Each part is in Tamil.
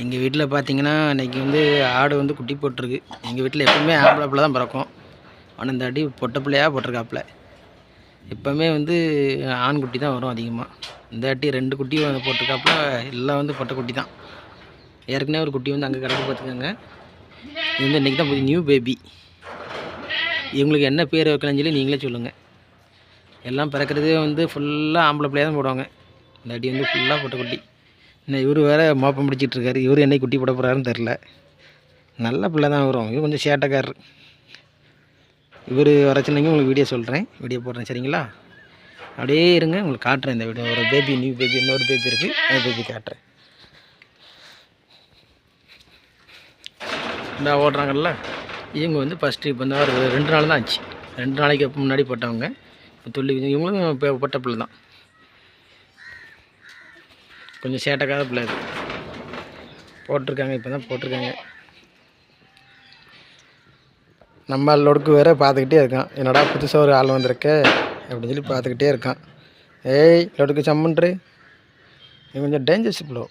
எங்கள் வீட்டில் பார்த்தீங்கன்னா இன்றைக்கி வந்து ஆடு வந்து குட்டி போட்டிருக்கு. எங்கள் வீட்டில் எப்பவுமே ஆம்பளை பிள்ளை தான் பிறக்கும். ஆனால் இந்த அடி பொட்டை பிள்ளையாக போட்டிருக்காப்புல. எப்போவுமே வந்து ஆண் குட்டி தான் வரும் அதிகமாக இந்த அட்டி ரெண்டு குட்டியும் வந்து போட்டிருக்காப்புல. எல்லாம் வந்து பொட்டை குட்டி தான். ஏற்கனவே ஒரு குட்டி வந்து அங்கே கிடக்கு பார்த்துக்கோங்க இது வந்து இன்றைக்கி தான் புது நியூ பேபி இவங்களுக்கு என்ன பேர் வைக்கலாம்னு சொல்லி நீங்களே சொல்லுங்கள் எல்லாம் பிறக்கிறதே வந்து ஃபுல்லாக ஆம்பளை பிள்ளையாக தான் போடுவாங்க. இந்த அடி வந்து ஃபுல்லாக பொட்டை குட்டி. என்ன இவர் வேறு மோப்பம் பிடிச்சிட்டு இருக்காரு. இவர் என்னை குட்டி போட போகிறாருன்னு தெரில நல்ல பிள்ளை தான் வரும் இவர் கொஞ்சம் சேட்டைக்காரர். இவர் வரச்சுனைக்கு உங்களுக்கு வீடியோ சொல்கிறேன் வீடியோ போடுறேன் சரிங்களா? அப்படியே இருங்க உங்களுக்கு காட்டுறேன் இந்த வீடியோ ஒரு பேபி நியூ பேபி இன்னொரு பேபி இருக்குது அந்த பேபி காட்டுறேன். இந்த ஓடுறாங்கல்ல? இவங்க வந்து ஃபஸ்ட்டு இப்போ இந்த ரெண்டு நாள் தான் ஆச்சு. ரெண்டு நாளைக்கு முன்னாடி போட்டவங்க. இப்போ துள்ளி இவங்களும் இப்போ பிள்ளை தான். கொஞ்சம் சேட்டைக்காத பிள்ளை போட்டிருக்காங்க இப்போ தான் போட்டிருக்காங்க. நம்ம லொடுக்கு வேறு பார்த்துக்கிட்டே இருக்கான். என்னடா புதுசாக ஒரு ஆள் வந்திருக்க? அப்படின்னு சொல்லி பார்த்துக்கிட்டே இருக்கான். ஏய் லொடுக்கு சம்மன்று நீ கொஞ்சம் டேஞ்சர்ஸ் ப்ளோ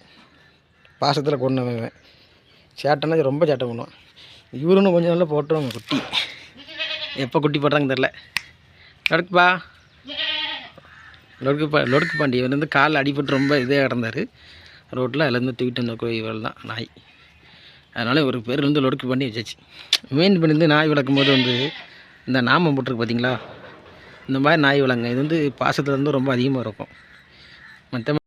பாசத்தில் கொண்டு இவன் ரொம்ப சேட்டை பண்ணுவான். இவருன்னு கொஞ்சம் நல்லா போட்டுருவாங்க குட்டி. எப்போ குட்டி போடுறாங்க தெரில நடக்குப்பா லொடுக்கு பா லொடுக்கு பாண்டி இவர் வந்து காலில் அடிபட்டு ரொம்ப இதே கிடந்தார். ரோட்டில் அதுலேருந்து தூக்கிட்டு வந்த கோயில் இவள் தான் நாய். அதனால் ஒரு பேர் வந்து லொடுக்கு பாண்டி வச்சாச்சு. மெயின் பண்ணி வந்து நாய் வளர்க்கும் போது வந்து இந்த நாமம் போட்டிருக்கு பார்த்தீங்களா இந்த மாதிரி நாய் வளங்க. இது வந்து பாசத்தில் வந்து ரொம்ப அதிகமாக இருக்கும். மற்ற